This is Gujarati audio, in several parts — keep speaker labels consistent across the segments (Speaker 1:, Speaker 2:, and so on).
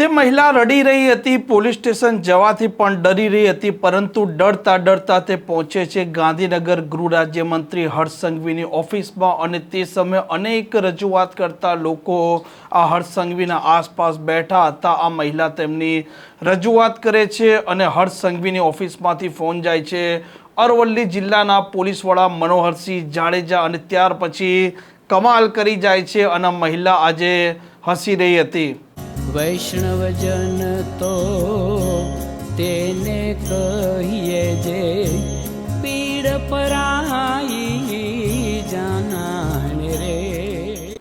Speaker 1: તે મહિલા રડી રહી હતી, પોલીસ સ્ટેશન જવાથી પણ ડરી રહી હતી, પરંતુ ડરતા ડરતા તે પહોંચે છે ગાંધીનગર ગૃહ રાજ્યમંત્રી હર્ષ સંઘવીની ઓફિસમાં અને તે સમયે અનેક રજૂઆત કરતા લોકો આ હર્ષ સંઘવીના આસપાસ બેઠા હતા. આ મહિલા તેમની રજૂઆત કરે છે અને હર્ષ સંઘવીની ઓફિસમાંથી ફોન જાય છે. અરવલ્લી જિલ્લાના પોલીસ વડા મનોહરસિંહ જાડેજા અને ત્યાર પછી કમાલ કરી જાય છે અને મહિલા આજે હસી રહી હતી.
Speaker 2: વૈષ્ણવજન તો તેને કહીએ જે પીડ પરાઈ જાનાને રે.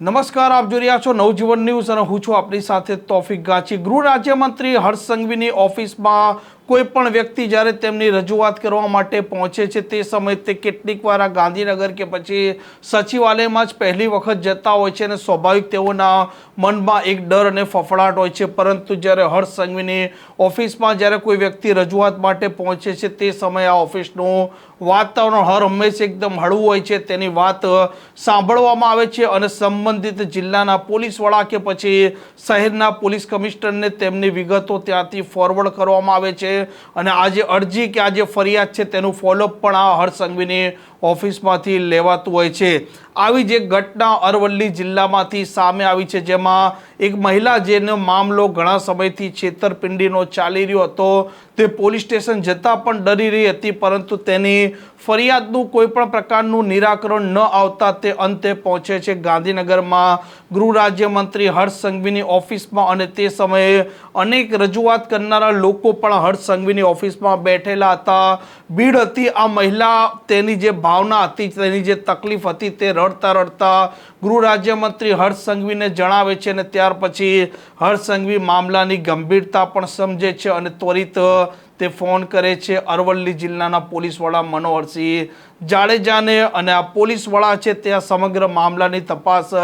Speaker 1: નમસ્કાર, આપ જોઈ રહ્યા છો નવજીવન ન્યૂઝ અને હું છું આપણી સાથે તોફિક ગાચી. ગૃહ રાજ્યમંત્રી હર્ષ સંઘવીની ઓફિસમાં કોઈ પણ વ્યક્તિ જ્યારે તેમની રજૂઆત કરવા માટે પહોંચે છે તે સમયે તે કેટલીક વાર આ ગાંધીનગર કે પછી સચિવાલયમાં જ પહેલી વખત જતા હોય છે અને સ્વાભાવિક તેઓના મનમાં એક ડર અને ફફડાટ હોય છે. પરંતુ જ્યારે હર્ષ સંઘવીની ઓફિસમાં જ્યારે કોઈ વ્યક્તિ રજૂઆત માટે પહોંચે છે તે સમયે આ ઓફિસનું વાતાવરણ હર હંમેશા એકદમ હળવું હોય છે. તેની વાત સાંભળવામાં આવે છે અને સંબંધિત જિલ્લાના પોલીસ વડા કે પછી શહેરના પોલીસ કમિશનરને તેમની વિગતો ત્યાંથી ફોરવર્ડ કરવામાં આવે છે. અને આ જે અરજી કે આ જે ફરિયાદ છે તેનું ફોલોઅપ પણ આ હર્ષ સંઘવીની ઓફિસમાંથી લેવાતું હોય છે. આવી જ ઘટના અરવલ્લી જિલ્લામાંથી સામે આવી છે, જેમાં એક મહિલા જેનો મામલો ઘણા સમયથી છેતરપિંડીનો ચાલી રહ્યો હતો. તે પોલીસ સ્ટેશન જતાં પણ ડરી રહી હતી, પરંતુ તેની ફરિયાદનું કોઈ પણ પ્રકારનું નિરાકરણ ન આવતા તે અંતે પહોંચે છે. ગાંધીનગરમાં ગૃહ રાજ્યમંત્રી હર્ષ સંઘવીની ઓફિસમાં અને તે સમયે અનેક રજૂઆત કરનારા લોકો પણ હર્ષ સંઘવીની ઓફિસમાં બેઠેલા હતા. ભીડ હતી આ મહિલા, તેની જે ભાવના હતી, તેની જે તકલીફ હતી તે રડતા રડતા ગૃહ રાજ્યમંત્રી હર્ષ સંઘવીને જણાવે છે અને ત્યાર પછી હર્ષ સંઘવી મામલાની ગંભીરતા પણ સમજે છે અને ત્વરિત તે ફોન કરે છે અરવલ્લી જિલ્લાના પોલીસ વડા મનોહરસિંહ જાડેજાને અને આ પોલીસ વડા છે તે આ સમગ્ર મામલાની તપાસ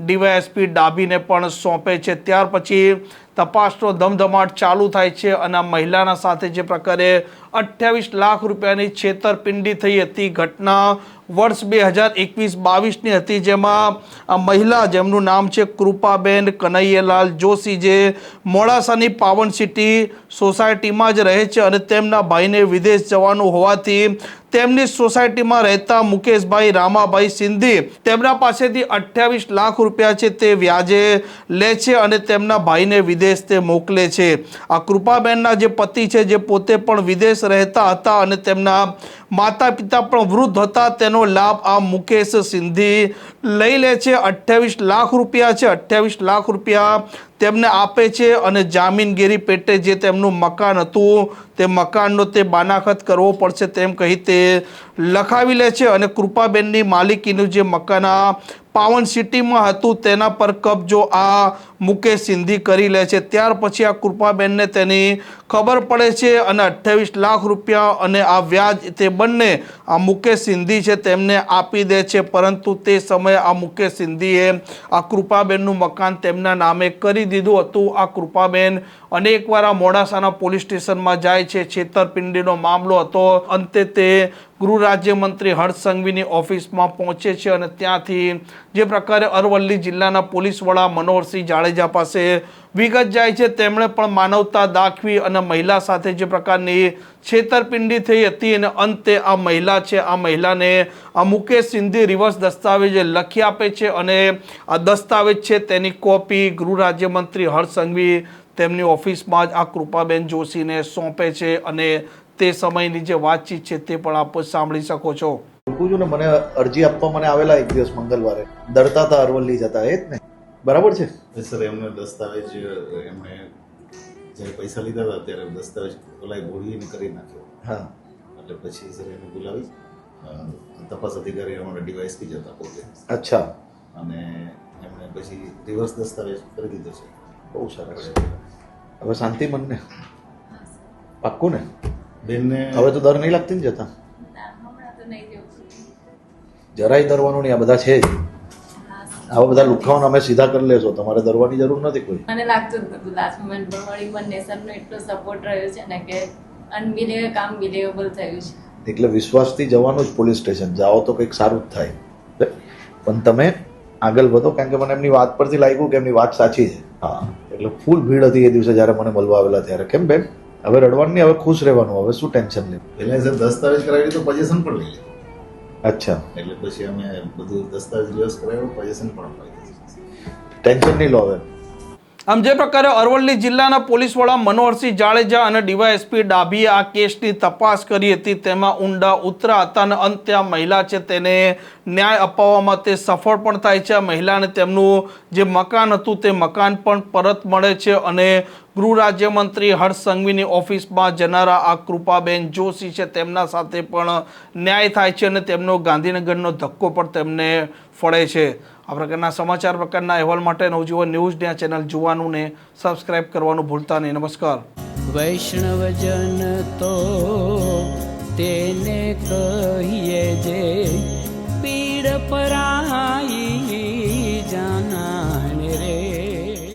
Speaker 1: ડીવાયએસપી ડાભીને પણ સોંપે છે. ત્યાર પછી તપાસનો ધમધમાટ ચાલુ થાય છે અને આ મહિલાના સાથે જે પ્રકારે અઠ્યાવીસ લાખ રૂપિયાની છેતરપિંડી થઈ હતી, ઘટના વર્ષ બે હજાર એકવીસ બાવીસની હતી, જેમાં મહિલા જેમનું નામ છે કૃપાબેન કનૈયાલાલ જોશી, જે મોડાસાની પાવન સિટી સોસાયટીમાં જ રહે છે અને તેમના ભાઈને વિદેશ જવાનું હોવાથી તેમની સોસાયટીમાં રહેતા મુકેશભાઈ, રામાભાઈ સિંધી તેમના પાસેથી અઠ્યાવીસ લાખ રૂપિયા છે તે વ્યાજે લે છે અને તેમના ભાઈને વિદેશ તે મોકલે છે. આ કૃપાબેનના જે પતિ છે જે પોતે પણ વિદેશ રહેતા હતા અને તેમના માતા પિતા પણ વૃદ્ધ હતા, તેનો લાભ આ મુકેશ સિંધી લઈ લે છે. અઠ્યાવીસ લાખ રૂપિયા છે, અઠ્યાવીસ લાખ રૂપિયા તેમને આપે છે અને જામીનગીરી પેટે જે તેમનું મકાન હતું, તે મકાનનો તે બાનાખત કરવો પડશે તેમ કહી તે લખાવી લે છે અને કૃપાબેનની માલિકીનું જે મકાન આ પાવન સિટીમાં હતું તેના પર કબજો આ મુકેશ સિંધી કરી લે છે. ત્યાર પછી આ કૃપાબેનને તેની ખબર પડે છે અને અઠ્યાવીસ લાખ રૂપિયા અને આ વ્યાજ તે બંને આ મુકેશ સિંધી છે તેમને આપી દે છે. પરંતુ તે સમયે આ મુકેશ સિંધીએ આ કૃપાબેનનું મકાન તેમના નામે કરી દીધું હતું. આ કૃપાબેન અનેકવાર આ મોડાસાના પોલીસ સ્ટેશનમાં જાય છે. છેતરપિંડીનો મામલો હતો. અંતે તે ગૃહ રાજ્યમંત્રી હર્ષ સંઘવીની ઓફિસમાં પહોંચે છે અને ત્યાંથી જે પ્રકારે અરવલ્લી જિલ્લાના પોલીસ વડા મનોહરસિંહ જાડેજા પાસે વિગત જાય છે. તેમણે પણ માનવતા દાખવી અને મહિલા સાથે જે પ્રકારની છેતરપિંડી થઈ હતી અને અંતે આ મહિલા છે, આ મહિલાને આ મુકેશ સિંધી રિવર્સ દસ્તાવેજ લખી આપે છે અને આ દસ્તાવેજ છે તેની કોપી ગૃહ રાજ્યમંત્રી હર્ષ સંઘવી તેમની ઓફિસમાં જ આ કૃપાબેન જોશીને સોંપે છે અને તે સમયની જે વાતચીત છે તે પણ આપ સાંભળી શકો છો.
Speaker 3: છું ને મને અરજી આપવા મને આવેલા એક દિવસ મંગળવારે ડરતા હતા અરવલ્લી જતા એ જ ને? બરાબર છે?
Speaker 4: સર એમને દસ્તાવેજ એમણે જ્યારે પૈસા લીધા હતા ત્યારે દસ્તાવેજ ઓલાએ ભૂલીને કરી નાખ્યો.
Speaker 3: હા.
Speaker 4: એટલે પછી સર એને બોલાવી તપાસ અધિકારી અમારા ડિવાઇસ બી જતા પોતે.
Speaker 3: અચ્છા.
Speaker 4: અને એમણે પછી રિવર્સ દસ્તાવેજ કરી દીધો છે.
Speaker 3: બહુ સરસ હવે શાંતિ મનને? પાક્કું ને?
Speaker 4: બેનને
Speaker 3: હવે તો ડર નહીં લાગતી ને જતા? જરાય ડરવાનું નહીં આ બધા છે જ. આવા બધા લુખાઓને અમે સીધા કરી લેશો તમારે ડરવાની જરૂર નથી કોઈ.
Speaker 5: મને લાગતું નતું લાસ્ટ મોમેન્ટ પર વળી પણ નેશનનો એટલો સપોર્ટ રહ્યો છે ને કે અનબિલેવ કામ બિલીવેબલ થયું છે.
Speaker 3: એટલે વિશ્વાસથી જવાનું જ પોલીસ સ્ટેશન જાઓ તો કંઈક સારું જ થાય. પણ તમે આગળ વધો કારણ કે મને એમની વાત પરથી લાગ્યું કે એમની વાત સાચી છે. હા એટલે ફૂલ ભીડ હતી એ દિવસે જ્યારે મને મળવા આવેલા ત્યારે. કેમ બેન? હવે રડવાનું નહીં હવે ખુશ રહેવાનું. હવે શું ટેન્શન લેવું?
Speaker 4: પહેલા સર દસ્તાવેજ કરાવી તો પજેશન પણ લઈ લીધું
Speaker 3: અચ્છા.
Speaker 4: એટલે પછી અમે બધું દસ્તાવેજ રિવર્સ કરાવ્યો પજેશન પણ અપાઈ
Speaker 3: ટેન્શન નહીં લો હવે.
Speaker 1: આમ જે પ્રકારે અરવલ્લી જિલ્લાના પોલીસ વડા મનોહરસિંહ જાડેજા અને ડીવાયએસપી ડાભીએ આ કેસની તપાસ કરી હતી. તેમાં ઊંડા ઉતરા હતા અને અંતે આ મહિલા છે. તેને ન્યાય અપાવવામાં તે સફળ પણ થાય છે. આ મહિલાને તેમનું જે મકાન હતું તે મકાન પણ પરત મળે છે અને ગૃહ રાજ્યમંત્રી હર્ષ સંઘવીની ઓફિસમાં જનારા આ કૃપાબેન જોશી છે. તેમના સાથે પણ ન્યાય થાય છે અને તેમનો ગાંધીનગરનો ધક્કો પણ તેમને ફળે છે. આ પ્રકારના સમાચાર પ્રકારના અહેવાલ માટે નવજીવન ન્યૂઝ આ ચેનલ જોવાનું ને સબસ્ક્રાઇબ કરવાનું ભૂલતા નહીં. નમસ્કાર.
Speaker 2: વૈષ્ણવજન તો તેને કહીએ જે પીડ પરાઈ